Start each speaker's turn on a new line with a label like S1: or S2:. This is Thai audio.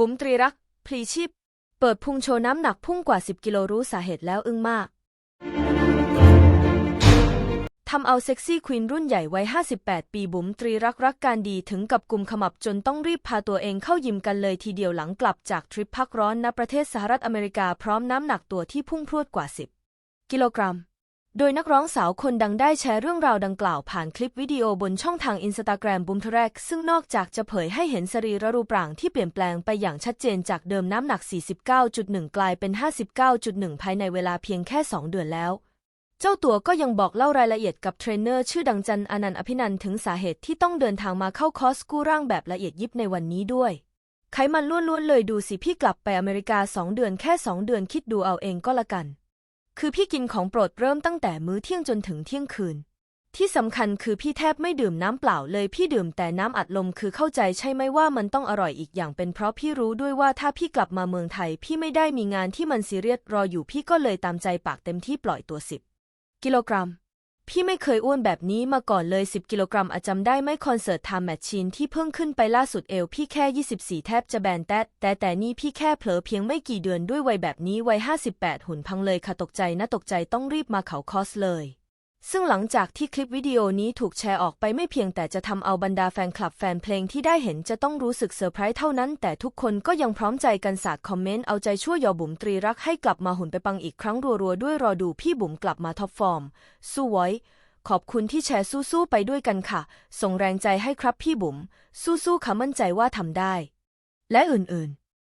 S1: บุ๋มตรีรัก พลีชีพ เปิดพุงโชว์น้ำหนักพุ่งกว่า 10 กิโลรู้สาเหตุแล้วอึ้งมากทำเอาเซ็กซี่ควีนรุ่นใหญ่วัย 58 ปีบุ๋มตรีรักรักการดีถึงกับกลุ่มขมับจนต้องรีบพาตัวเองเข้ายิมกันเลยทีเดียวหลังกลับจากทริปพักร้อนณประเทศสหรัฐอเมริกาพร้อมน้ำหนักตัวที่พุ่งพรวดกว่า 10 กิโลกรัม โดยนักร้องสาวคนดังได้แชร์เรื่องราวดังกล่าวผ่านคลิปวิดีโอบนช่องทางอินสตาแกรมบุมทแรก ซึ่งนอกจากจะเผยให้เห็นสรีระรูปร่างที่เปลี่ยนแปลงไปอย่างชัดเจนจากเดิมน้ำหนัก 49.1 กลายเป็น 59.1 ภายในเวลาเพียงแค่ 2 เดือนแล้ว เจ้าตัวก็ยังบอกเล่ารายละเอียดกับเทรนเนอร์ชื่อดังจันอนันต์อภินันท์ถึงสาเหตุที่ต้องเดินทางมาเข้าคอร์สกู้ร่างแบบละเอียดยิบในวันนี้ด้วยไขมันล้วนๆเลยดูสิพี่กลับไปอเมริกา 2 เดือนแค่ 2 เดือนคิดดูเอาเองก็ละกัน คือพี่กินของโปรดเริ่มตั้งแต่มื้อเที่ยงจนถึงเที่ยงคืน ที่สำคัญคือพี่แทบไม่ดื่มน้ำเปล่าเลยพี่ดื่มแต่น้ำอัดลมคือเข้าใจใช่ไหมว่ามันต้องอร่อยอีกอย่างเป็นเพราะพี่รู้ด้วยว่าถ้าพี่กลับมาเมืองไทย พี่ไม่ได้มีงานที่มันซีเรียสรออยู่พี่ก็เลยตามใจปากเต็มที่ปล่อยตัวสิบกิโลกรัม พี่ไม่เคยอ้วนแบบนี้มาก่อนเลย 10 กิโลกรัมอาจำได้ไหมคอนเสิร์ตไทม์แมชชีนที่เพิ่งขึ้นไปล่าสุดเอว พี่แค่ 24 แทบจะแบนแตดแต่แต่นี่พี่แค่เผลอเพียงไม่กี่เดือนด้วยวัยแบบนี้วัย 58 หุ่นพังเลยค่ะตกใจนะตกใจต้องรีบมาเขาคอสเลย ซึ่งหลังจากที่คลิปวิดีโอนี้ถูกแชร์ออกไปไม่เพียงแต่จะทำเอาบรรดาแฟนคลับแฟนเพลงที่ได้เห็นจะต้องรู้สึกเซอร์ไพรส์เท่านั้น แต่ทุกคนก็ยังพร้อมใจกันสาดคอมเมนต์เอาใจช่วยยอบุ๋มตรีรักให้กลับมาหุ่นไปปังอีกครั้งรัวๆ ด้วยรอดูพี่บุ๋มกลับมาท็อปฟอร์ม สู้ไว้ ขอบคุณที่แชร์สู้ๆไปด้วยกันค่ะ ส่งแรงใจให้ครับพี่บุ๋มสู้ๆค่ะมั่นใจว่าทำได้ และอื่นๆ